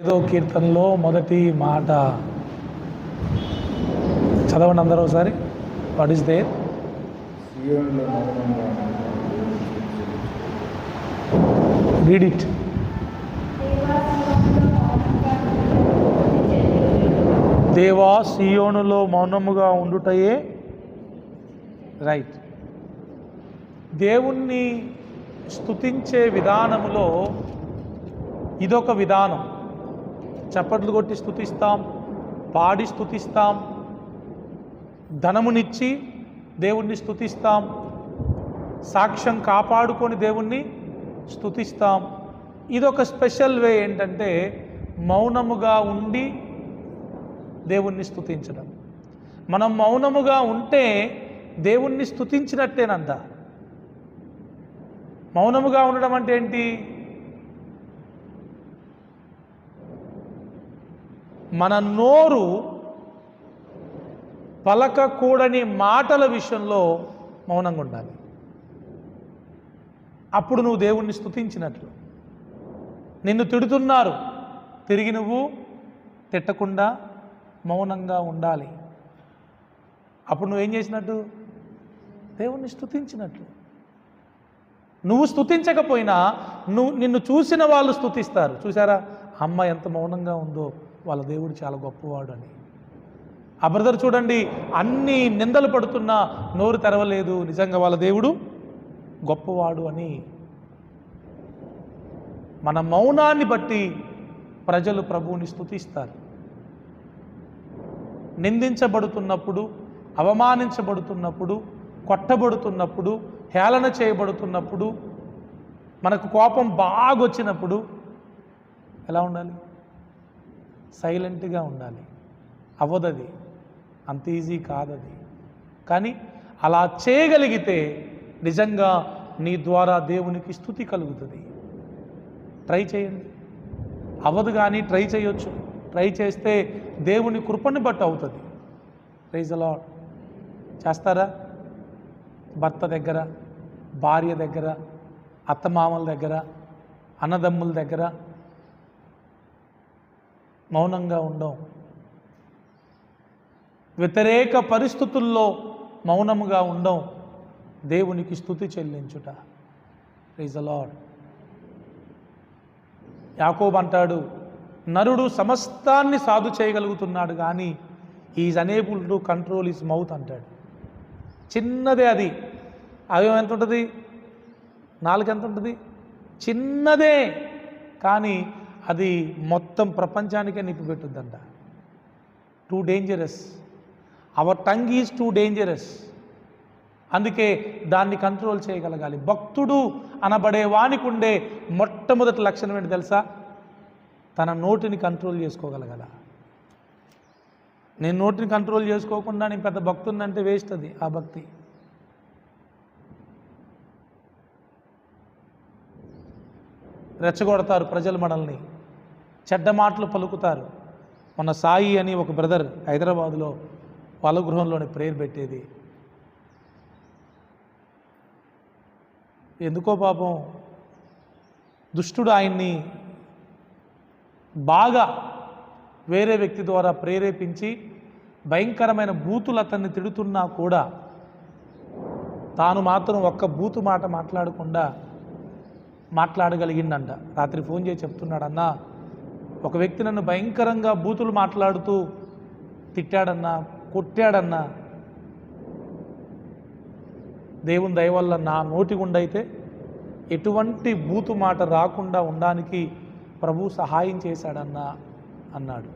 ఏదో కీర్తనలో మొదటి మాట. చదవండి అందరూ ఒకసారి. వాట్ ఈస్ దే సియోనులో మౌనంగా రీడ్ ఇట్ దేవా సియోనులో మౌనముగా ఉండుటయే రైట్ దేవుణ్ణి స్తుతించే విధానములో ఇదొక విధానం. చప్పట్లు కొట్టి స్తుతిస్తాం పాడి స్తుతిస్తాం ధనమునిచ్చి దేవుణ్ణి స్థుతిస్తాం సాక్ష్యం కాపాడుకొని దేవుణ్ణి స్థుతిస్తాం ఇదొక స్పెషల్ వే ఏంటంటే మౌనముగా ఉండి దేవుణ్ణి స్తుతించడం. మనం మౌనముగా ఉంటే దేవుణ్ణి స్తుతించినట్టేనంట. మౌనముగా ఉండడం అంటే ఏంటి? మన నోరు పలకకూడని మాటల విషయంలో మౌనంగా ఉండాలి. అప్పుడు నువ్వు దేవుణ్ణి స్తుతించినట్లు. నిన్ను తిడుతున్నారు. తిరిగి నువ్వు తిట్టకుండా మౌనంగా ఉండాలి. అప్పుడు నువ్వేం చేసినట్టు? దేవుణ్ణి స్థుతించినట్లు నువ్వు స్థుతించకపోయినా నువ్వు నిన్ను చూసిన వాళ్ళు స్తుతిస్తారు. చూసారా అమ్మ ఎంత మౌనంగా ఉందో వాళ్ళ దేవుడు చాలా గొప్పవాడు అని ఆ బ్రదర్ చూడండి అన్ని నిందలు పడుతున్నా నోరు తెరవలేదు. నిజంగా వాళ్ళ దేవుడు గొప్పవాడు అని. మన మౌనాన్ని బట్టి ప్రజలు ప్రభువుని స్తుతిస్తారు. నిందించబడుతున్నప్పుడు అవమానించబడుతున్నప్పుడు కొట్టబడుతున్నప్పుడు హేళన చేయబడుతున్నప్పుడు మనకు కోపం బాగా వచ్చినప్పుడు ఎలా ఉండాలి? సైలెంట్గా ఉండాలి. అవ్వదది. అంత ఈజీ కాదది. కానీ అలా చేయగలిగితే నిజంగా నీ ద్వారా దేవునికి స్థుతి కలుగుతుంది. ట్రై చేయండి. అవ్వదు కానీ ట్రై చేయొచ్చు. ట్రై చేస్తే దేవుని కృపని బట్టి అవుతుంది. ప్రైజ్ అలా చేస్తారా? భర్త దగ్గర భార్య దగ్గర అత్తమామల దగ్గర అన్నదమ్ముల దగ్గర మౌనంగా ఉండం. వ్యతిరేక పరిస్థితుల్లో మౌనముగా ఉండం. దేవునికి స్థుతి చెల్లించుట. ప్రైజ్ అలాడ్ యాకోబ్ అంటాడు నరుడు సమస్తాన్ని సాధు చేయగలుగుతున్నాడు కానీ his unable to control his mouth అంటాడు. చిన్నదే అది. అవయం ఎంత ఉంటుంది నాలుగు ఎంత ఉంటుంది చిన్నదే. కానీ అది మొత్తం ప్రపంచానికే నిప్పి పెట్టుద్దంట. Too dangerous our tongue is too dangerous అందుకే దాన్ని కంట్రోల్ చేయగలగాలి. భక్తుడు అనబడే వానికి ఉండే మొట్టమొదటి లక్షణం ఏంటి తెలుసా? తన నోటిని కంట్రోల్ చేసుకోగలగల. నేను నోటిని కంట్రోల్ చేసుకోకుండా నేను పెద్ద భక్తుడిని అంటే వేస్ట్ అది ఆ భక్తి. రెచ్చగొడతారు ప్రజలు మనల్ని. చెడ్డ మాటలు పలుకుతారు. మన సాయి అని ఒక బ్రదర్ హైదరాబాదులో వాళ్ళ గృహంలోనే ప్రేయర్ పెట్టేది. ఎందుకో పాపం దుష్టుడు ఆయన్ని బాగా వేరే వ్యక్తి ద్వారా ప్రేరేపించి భయంకరమైన బూతులు అతన్ని తిడుతున్నా కూడా తాను మాత్రం ఒక్క బూతు మాట మాట్లాడకుండా మాట్లాడగలిగిందంట. రాత్రి ఫోన్ చేసి చెప్తున్నాడన్నా ఒక వ్యక్తి నన్ను భయంకరంగా బూతులు మాట్లాడుతూ తిట్టాడన్నా కొట్టాడన్నా దేవుని దయ వల్ల నా నోటి గుండైతే ఎటువంటి బూతు మాట రాకుండా ఉండడానికి ప్రభు సహాయం చేశాడన్నా అన్నాడు.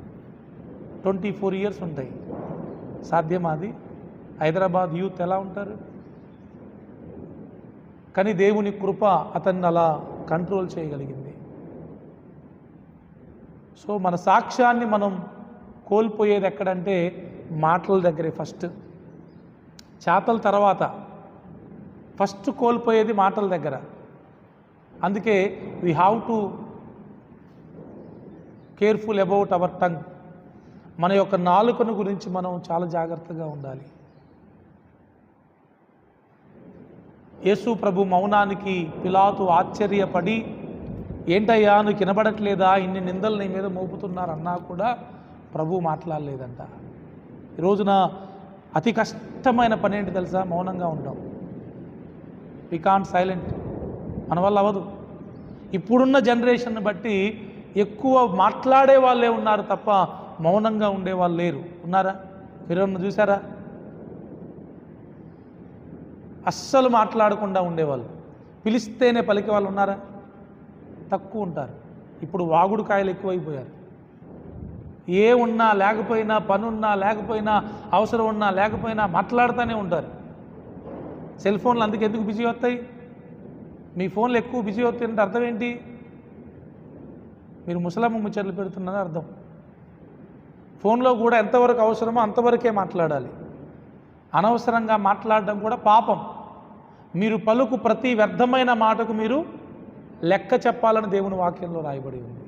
ట్వంటీ ఫోర్ ఇయర్స్ ఉంటాయి. సాధ్యమాది హైదరాబాద్ యూత్ ఎలా ఉంటారు? కానీ దేవుని కృప అతన్ని అలా కంట్రోల్ చేయగలిగింది. సో మన సాక్ష్యాన్ని మనం కోల్పోయేది ఎక్కడంటే మాటల దగ్గరే ఫస్ట్. చేతల తర్వాత ఫస్ట్ కోల్పోయేది మాటల దగ్గర. అందుకే we have to careful about our tongue మన యొక్క నాలుకను గురించి మనం చాలా జాగ్రత్తగా ఉండాలి. యేసు ప్రభు మౌనానికి పిలాతు ఆశ్చర్యపడి ఏంటయ్యా నువ్వు కనబడట్లేదా ఇన్ని నిందలు నీ మీద మోపుతున్నారన్నా కూడా ప్రభు మాట్లాడలేదంట. ఈ రోజున అతి కష్టమైన పని ఏంటి తెలుసా? మౌనంగా ఉంటాం వి కాంట్ సైలెంట్ మన వల్ల అవ్వదు. ఇప్పుడున్న జనరేషన్ బట్టి ఎక్కువ మాట్లాడే వాళ్ళే ఉన్నారు తప్ప మౌనంగా ఉండే వాళ్ళు లేరు. ఉన్నారా? మీరు చూసారా అస్సలు మాట్లాడకుండా ఉండేవాళ్ళు. పిలిస్తేనే పలికే వాళ్ళు ఉన్నారా? తక్కువ ఉంటారు ఇప్పుడు వాగుడు కాయలు ఎక్కువైపోయారు. ఏ ఉన్నా లేకపోయినా పనున్నా లేకపోయినా అవసరం ఉన్నా లేకపోయినా మాట్లాడుతూనే ఉంటారు. సెల్ ఫోన్లు అందుకు ఎందుకు బిజీ వస్తాయి మీ ఫోన్లు ఎక్కువ బిజీ అవుతాయి అర్థం ఏంటి? మీరు ముసలమ్మ ముచ్చట్లు పెడుతున్నారని అర్థం. ఫోన్లో కూడా ఎంతవరకు అవసరమో అంతవరకే మాట్లాడాలి. అనవసరంగా మాట్లాడడం కూడా పాపం. మీరు పలుకు ప్రతి వ్యర్థమైన మాటకు మీరు లెక్క చెప్పాలని దేవుని వాక్యంలో రాయబడి ఉంది.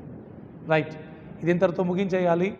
రైట్. ఇది ఇంతటితో ముగించేయాలి.